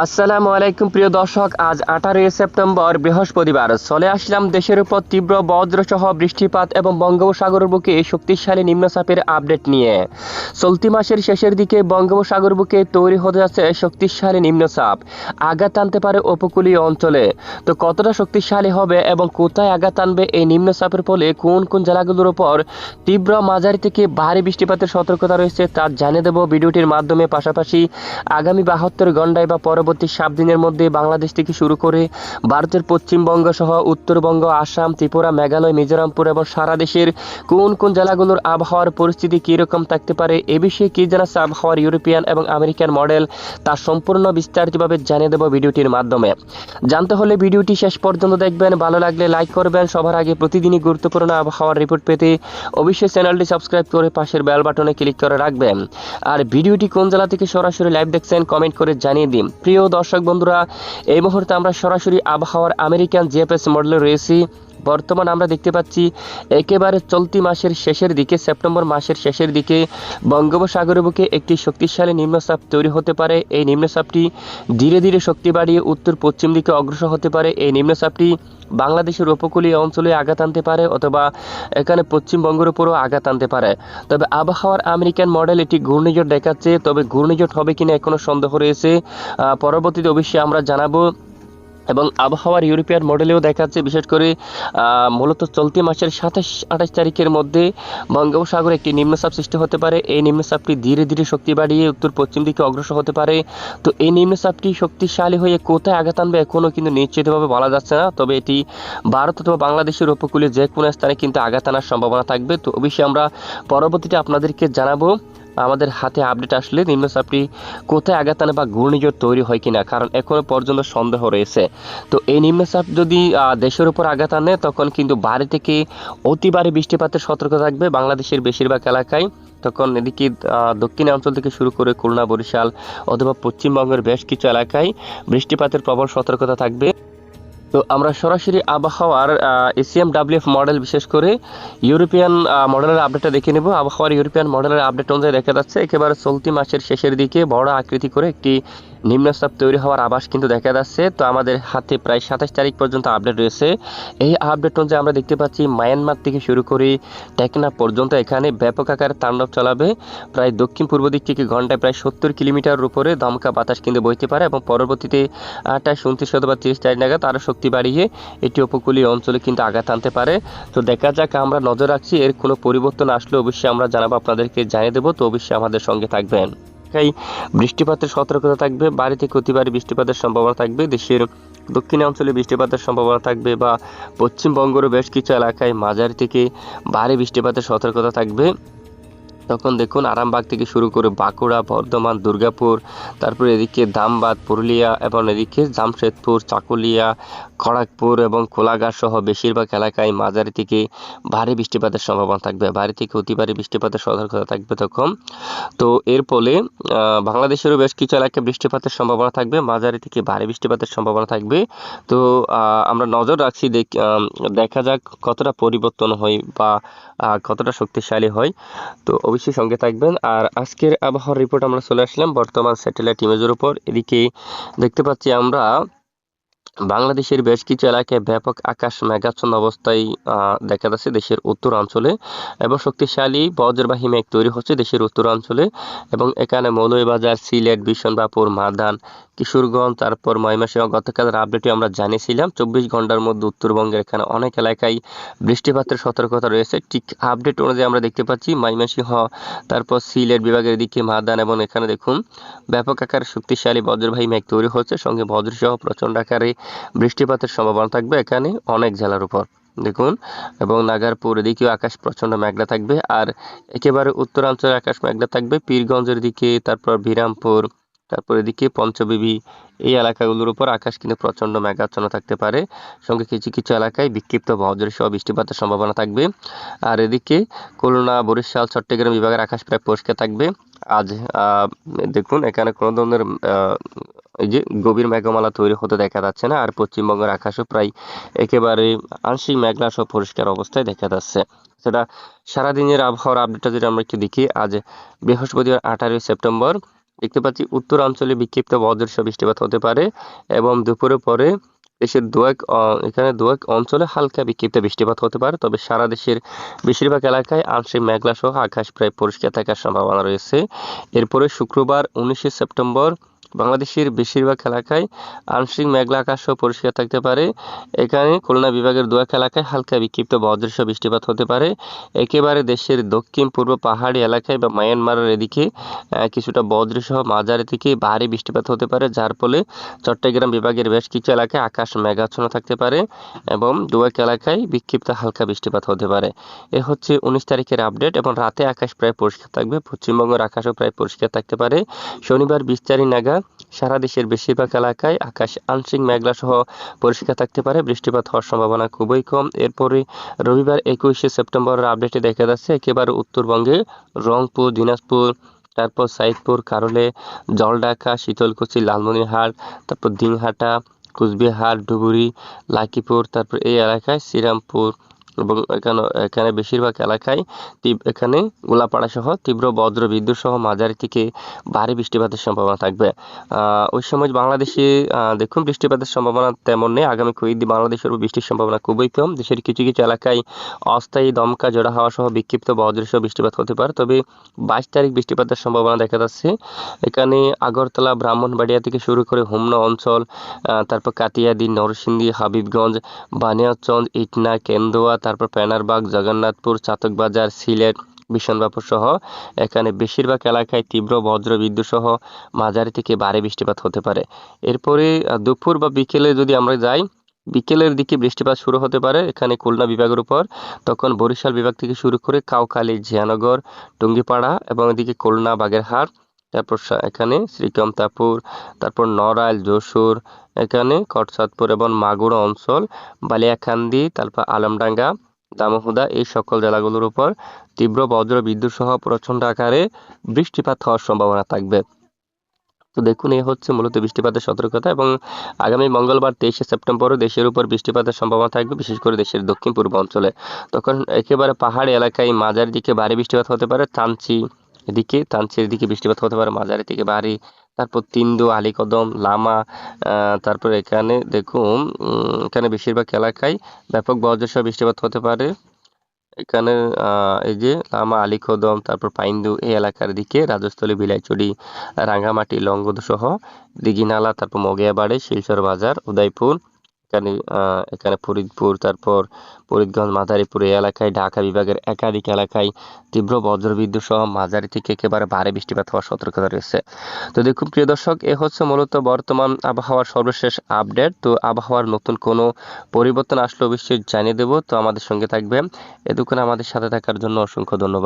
আসসালামু আলাইকুম, প্রিয় দর্শক। আজ আঠারোই সেপ্টেম্বর, বৃহস্পতিবার। চলে আসলাম দেশের উপর তীব্র বজ্রসহ বৃষ্টিপাত এবং বঙ্গোপসাগরের বুকে শক্তিশালী নিম্নচাপের আপডেট নিয়ে। চলতি মাসের শেষের দিকে বঙ্গোপসাগর বুকে তৈরি হতে যাচ্ছে শক্তিশালী নিম্নচাপ। আঘাত আনতে পারে উপকূলীয় অঞ্চলে। তো কতটা শক্তিশালী হবে এবং কোথায় আঘাত আনবে এই নিম্নচাপের ফলে কোন কোন জেলাগুলোর উপর তীব্র মাঝারি থেকে ভারী বৃষ্টিপাতের সতর্কতা রয়েছে তা জানিয়ে দেব ভিডিওটির মাধ্যমে। পাশাপাশি আগামী বাহাত্তর ঘন্টায় বা পরবর্তী সাত দিনের মধ্যে বাংলাদেশ থেকে শুরু করে ভারতের পশ্চিমবঙ্গ সহ উত্তরবঙ্গ, আসাম, ত্রিপুরা, মেঘালয়, মিজোরামপুর এবং সারা দেশের কোন কোন জেলাগুলোর আবহাওয়ার পরিস্থিতি কীরকম থাকতে পারে, এ বিষয়ে কী জানাচ্ছে আবহাওয়ার ইউরোপিয়ান এবং আমেরিকান মডেল, তা সম্পূর্ণ বিস্তারিতভাবে জানিয়ে দেবো ভিডিওটির মাধ্যমে। জানতে হলে ভিডিওটি শেষ পর্যন্ত দেখবেন, ভালো লাগলে লাইক করবেন, সবার আগে প্রতিদিনই গুরুত্বপূর্ণ আবহাওয়ার রিপোর্ট পেতে অবশ্যই চ্যানেলটি সাবস্ক্রাইব করে পাশের বেল বাটনে ক্লিক করে রাখবেন। আর ভিডিওটি কোন জেলা থেকে সরাসরি লাইভ দেখছেন, কমেন্ট করে জানিয়ে দিন। প্রিয় দর্শক বন্ধুরা এই মুহূর্তে আমরা সরাসরি আবহাওয়ার আমেরিকান জিএফএস মডেলে রয়েছি। বর্তমান আমরা দেখতে পাচ্ছি একেবারে চলতি মাসের শেষের দিকে, সেপ্টেম্বর মাসের শেষের দিকে বঙ্গোপসাগরের বুকে একটি শক্তিশালী নিম্নচাপ তৈরি হতে পারে। এই নিম্নচাপটি ধীরে ধীরে শক্তি বাড়িয়ে উত্তর পশ্চিম দিকে অগ্রসর হতে পারে। এই নিম্নচাপটি বাংলাদেশের উপকূলীয় অঞ্চলে আঘাত আনতে পারে অথবা এখানে পশ্চিমবঙ্গের উপরও আঘাত আনতে পারে। তবে আবহাওয়ার আমেরিকান মডেল এটি ঘূর্ণিঝড় দেখাচ্ছে, তবে ঘূর্ণিঝড় হবে কিনা এখনও সন্দেহ রয়েছে। পরবর্তীতে অবশ্যই আমরা জানাব এবং আবহাওয়ার ইউরোপিয়ান মডেলেও দেখাচ্ছে, বিশেষ করে মূলত চলতি মাসের সাতাশ, আঠাশ তারিখের মধ্যে বঙ্গোপসাগরে একটি নিম্নচাপ সৃষ্টি হতে পারে। এই নিম্নচাপটি ধীরে ধীরে শক্তি বাড়িয়ে উত্তর পশ্চিম দিকে অগ্রসর হতে পারে। তো এই নিম্নচাপটি শক্তিশালী হয়ে কোথায় আঘাত আনবে এখনও কিন্তু নিশ্চিতভাবে বলা যাচ্ছে না। তবে এটি ভারত অথবা বাংলাদেশের উপকূলে যে কোনো স্থানে কিন্তু আঘাত আনার সম্ভাবনা থাকবে। তো অবশ্যই আমরা পরবর্তীতে আপনাদেরকে জানাব আমাদের হাতে আপডেট আসলে নিম্নচাপটি কোথায় আঘাত আনে বা ঘূর্ণিঝড় তৈরি হয় কিনা কারণ এখনও পর্যন্ত সন্দেহ রয়েছে। তো এই নিম্নচাপ যদি দেশের উপর আঘাত আনে তখন কিন্তু বাড়ি থেকে অতি ভারী বৃষ্টিপাতের সতর্ক থাকবে। বাংলাদেশের বেশিরভাগ এলাকায় তখন এদিকে আহ, দক্ষিণ অঞ্চল থেকে শুরু করে খুলনা বরিশাল অথবা পশ্চিমবঙ্গের বেশ কিছু এলাকায় বৃষ্টিপাতের প্রবল সতর্কতা থাকবে। তো আমরা সরাসরি আবহাওয়ার এসিএম ডাব্লিউএফ মডেল বিশেষ করে ইউরোপিয়ান মডেলের আপডেটটা দেখে নেব। আবহাওয়ার ইউরোপিয়ান মডেলের আপডেট অনুযায়ী দেখা যাচ্ছে, একেবারে চলতি মাসের শেষের দিকে বড় আকৃতি করে একটি নিম্নচাপ তৈরি হওয়ার আভাস কিন্তু দেখা যাচ্ছে। তো আমাদের হাতে প্রায় সাতাশ তারিখ পর্যন্ত আপডেট রয়েছে। এই আপডেট অনুযায়ী আমরা দেখতে পাচ্ছি মায়ানমার থেকে শুরু করে টেকনাফ পর্যন্ত এখানে ব্যাপক আকারে তাণ্ডব চালাবে। প্রায় দক্ষিণ পূর্ব দিক থেকে ঘন্টায় প্রায় সত্তর কিলোমিটার উপরে দমকা বাতাস কিন্তু বইতে পারে এবং পরবর্তীতে আঠাশ উনত্রিশ অথবা তিরিশ তারিখ নাগাদ আরও শক্তি বাড়িয়ে এটি উপকূলীয় অঞ্চলে কিন্তু আঘাত আনতে পারে। তো দেখা যাক, আমরা নজর রাখছি, এর কোনো পরিবর্তন আসলে অবশ্যই আমরা জানাব, আপনাদেরকে জানিয়ে দেবো। তো অবশ্যই আমাদের সঙ্গে থাকবেন। এলাকায় বৃষ্টিপাতের সতর্কতা থাকবে, বাড়ি থেকে অতিবারে বৃষ্টিপাতের সম্ভাবনা থাকবে, দেশের দক্ষিণাঞ্চলে বৃষ্টিপাতের সম্ভাবনা থাকবে বা পশ্চিমবঙ্গেরও বেশ কিছু এলাকায় মাঝারি থেকে ভারী বৃষ্টিপাতের সতর্কতা থাকবে। তখন দেখুন আরামবাগ থেকে শুরু করে বাঁকুড়া, বর্ধমান, দুর্গাপুর, তারপর এদিকে দামবাদ, পুরুলিয়া এবং এদিকে জামশেদপুর, চাকুলিয়া, খড়গপুর এবং কোলাঘাট সহ বেশিরভাগ এলাকায় মাঝারি থেকে ভারী বৃষ্টিপাতের সম্ভাবনা থাকবে। ভারী থেকে অতি ভারী বৃষ্টিপাতের সতর্কতা থাকবে তখন। তো এর ফলে বাংলাদেশেরও বেশ কিছু এলাকায় বৃষ্টিপাতের সম্ভাবনা থাকবে, মাঝারি থেকে ভারী বৃষ্টিপাতের সম্ভাবনা থাকবে। তো আমরা নজর রাখছি দেখা যাক কতটা পরিবর্তন হয় বা কতটা শক্তিশালী হয়। তো অবশ্যই সঙ্গে থাকবেন। আর আজকের আবহাওয়ার রিপোর্ট আমরা চলে আসলাম। বর্তমান স্যাটেলাইট ইমেজের উপর। এদিকে দেখতে পাচ্ছি আমরা বাংলাদেশের বেশ কিছু এলাকায় ব্যাপক আকাশ মেঘাচ্ছন্ন অবস্থায় দেখা যাচ্ছে দেশের উত্তরাঞ্চলে এবং শক্তিশালী বজ্রবাহী মেঘ তৈরি হচ্ছে দেশের উত্তরাঞ্চলে এবং এখানে মৌলভীবাজার, সিলেট বিশনবাপুর মাদান, কিশোরগঞ্জ, তারপর ময়মনসিংহ গতকালের আপডেটে আমরা জানিয়েছিলাম। চব্বিশ ঘণ্টার মধ্যে উত্তরবঙ্গের এখানে অনেক এলাকায় বৃষ্টিপাতের সতর্কতা রয়েছে। ঠিক আপডেট অনুযায়ী আমরা দেখতে পাচ্ছি ময়মনসিংহ, তারপর সিলেট বিভাগের দিকে, মাদান এবং এখানে দেখুন, ব্যাপক আকার শক্তিশালী বজ্রবাহী মেঘ তৈরি হচ্ছে। সঙ্গে বজ্রসহ প্রচণ্ড আকারে বৃষ্টিপাতের সম্ভাবনা থাকবে এখানে অনেক জেলার উপর। দেখুন, এবং নাগারপুর এদিকেও আকাশ প্রচণ্ড মেঘলা থাকবে, আর একেবারে উত্তরাঞ্চলের আকাশ মেঘলা থাকবে। পীরগঞ্জের দিকে, তারপর বিরামপুর তারপর এদিকে পঞ্চবিবি, এই এলাকাগুলোর উপর আকাশ কিন্তু প্রচণ্ড মেঘাচ্ছন্ন থাকতে পারে। সঙ্গে কিছু কিছু এলাকায় বিক্ষিপ্ত বজ্রসহ বৃষ্টিপাতের সম্ভাবনা থাকবে। আর এদিকে খুলনা, বরিশাল, চট্টগ্রাম বিভাগের আকাশ প্রায় পরিষ্কার থাকবে। আজ দেখুন, এখানে কোনো ধরনের এই যে গভীর মেঘমালা তৈরি হতে দেখা যাচ্ছে না। আর পশ্চিমবঙ্গের আকাশও প্রায় একেবারে আংশিক মেঘলা সহ পরিষ্কার অবস্থায় দেখা যাচ্ছে। সেটা সারাদিনের আবহাওয়ার আপডেটটা যদি আমরা একটু দেখি, আজ বৃহস্পতিবার আঠারোই সেপ্টেম্বর দেখতে পাচ্ছি উত্তরাঞ্চলে বিক্ষিপ্ত বজ্রস বৃষ্টিপাত হতে পারে এবং দুপুরের পরে দেশের দুয়েক এখানে দুয়েক অঞ্চলে হালকা বিক্ষিপ্ত বৃষ্টিপাত হতে পারে। তবে সারা দেশের বেশিরভাগ এলাকায় আংশিক মেঘলা সহ আকাশ প্রায় পরিষ্কার থাকার সম্ভাবনা রয়েছে। এরপরে শুক্রবার উনিশে সেপ্টেম্বর বাংলাদেশের বেশিরভাগ এলাকায় আংশিক মেঘলা আকাশ সহ পরিষ্কার থাকতে পারে। এখানে খুলনা বিভাগের দুয়েক এলাকায় হালকা বিক্ষিপ্ত বজ্রসহ বৃষ্টিপাত হতে পারে। একেবারে দেশের দক্ষিণ পূর্ব পাহাড়ি এলাকায় বা মায়ানমারের এদিকে কিছুটা বজ্রসহ মাঝারি থেকে ভারী বৃষ্টিপাত হতে পারে, যার ফলে চট্টগ্রাম বিভাগের বেশ কিছু এলাকায় আকাশ মেঘাচ্ছন্ন থাকতে পারে এবং দুয়েক এলাকায় বিক্ষিপ্ত হালকা বৃষ্টিপাত হতে পারে। এ হচ্ছে উনিশ তারিখের আপডেট এবং রাতে আকাশ প্রায় পরিষ্কার থাকবে, পশ্চিমবঙ্গের আকাশও প্রায় পরিষ্কার থাকতে পারে। শনিবার বিশ তারিখ নাগাদ সারা দেশের বেশিরভাগ এলাকায় আকাশ আংশিক মেঘলা সহ পরিষ্কার থাকতে পারে। বৃষ্টিপাত হওয়ার সম্ভাবনা খুবই কম। এরপরে রবিবার একুশে সেপ্টেম্বরের আপডেটে দেখা যাচ্ছে, একেবারে উত্তরবঙ্গে রংপুর, দিনাজপুর, তারপর সাইদপুর, কারলে, জলঢাকা, শীতলকুচি, লালমনিরহাট, তারপর দিনহাটা, কুচবিহার ডুবুরি লাকিপুর, তারপর এই এলাকায় শ্রীরামপুর এবং এখানে এখানে বেশিরভাগ এলাকায় এখানে গোলাপাড়া সহ তীব্র বজ্র বিদ্যুৎ সহ মাঝারি থেকে ভারী বৃষ্টিপাতের সম্ভাবনা থাকবে। ওই সময় বাংলাদেশে দেখুন, বৃষ্টিপাতের সম্ভাবনা তেমন নেই। আগামী কয়েকদিন বাংলাদেশের বৃষ্টির সম্ভাবনা খুবই কম। দেশের কিছু কিছু এলাকায় অস্থায়ী দমকা, জোড়া হাওয়া সহ বিক্ষিপ্ত বজ্র সহ বৃষ্টিপাত হতে পারে। তবে বাইশ তারিখ বৃষ্টিপাতের সম্ভাবনা দেখা যাচ্ছে। এখানে আগরতলা, ব্রাহ্মণবাড়িয়া থেকে শুরু করে হোমনা অঞ্চল তারপর কাটিয়াদি, নরসিংদী, হাবিবগঞ্জ বানিয়াচঞ্জ ইটনা কেন্দুয়া তারপর প্যানারবাগ জগন্নাথপুর, চাতকবাজার, সিলেট বিশনবাপুর সহ এখানে বেশিরভাগ এলাকায় তীব্র বজ্র বিদ্যুৎ সহ মাঝারি থেকে ভারী বৃষ্টিপাত হতে পারে। এরপরে দুপুর বা বিকেলে যদি আমরা যাই, বিকেলের দিকে বৃষ্টিপাত শুরু হতে পারে এখানে খুলনা বিভাগের উপর। তখন বরিশাল বিভাগ থেকে শুরু করে কাউখালী জিয়ানগর টুঙ্গিপাড়া এবং এদিকে খুলনা, বাগেরহাট তারপর এখানে শ্রীকান্তাপুর, তারপর নড়াইল, যশোর, এখানে কটসাদপুর এবং মাগুরা অঞ্চল বালিয়াকান্দি তারপর আলমডাঙ্গা, দামোহদা, এই সকল জেলাগুলোর উপর তীব্র বজ্র বিদ্যুৎ সহ প্রচণ্ড আকারে বৃষ্টিপাত হওয়ার সম্ভাবনা থাকবে। তো দেখুন, এই হচ্ছে মূলত বৃষ্টিপাতের সতর্কতা এবং আগামী মঙ্গলবার তেইশে সেপ্টেম্বরও দেশের উপর বৃষ্টিপাতের সম্ভাবনা থাকবে, বিশেষ করে দেশের দক্ষিণ পূর্ব অঞ্চলে। তখন একেবারে পাহাড়ি এলাকায় মাঝারি দিকে ভারী বৃষ্টিপাত হতে পারে তানচি এদিকে তানচির দিকে বৃষ্টিপাত হতে পারে মাঝারি থেকে ভারী। তারপর তিন্দু, আলীকদম, লামা তারপর এখানে দেখুন এখানে বেশিরভাগ এলাকায় ব্যাপক বজ্রসহ বৃষ্টিপাত হতে পারে। এখানে এই যে লামা, আলীকদম, তারপর পাইন্দু, এই এলাকার দিকে রাজস্থলী বিলাইচড়ি রাঙ্গামাটি লংগদ সহ দিঘিনালা, তারপর মগিয়াবাড়ি, শিলচর বাজার, উদয়পুর এখানে এখানে ফরিদপুর, তারপর ফরিদগঞ্জ, মাদারীপুর এই এলাকায়, ঢাকা বিভাগের একাধিক এলাকায় তীব্র বজ্রবিদ্যুৎ সহ মাঝারি থেকে একেবারে ভারী বৃষ্টিপাত হওয়ার সতর্কতা রয়েছে। তো দেখুন, প্রিয় দর্শক, এ হচ্ছে মূলত বর্তমান আবহাওয়ার সর্বশেষ আপডেট। তো আবহাওয়ার নতুন কোনো পরিবর্তন আসলে অবশ্যই জানিয়ে দেবো। তো আমাদের সঙ্গে থাকবে এতক্ষণ আমাদের সাথে থাকার জন্য অসংখ্য ধন্যবাদ।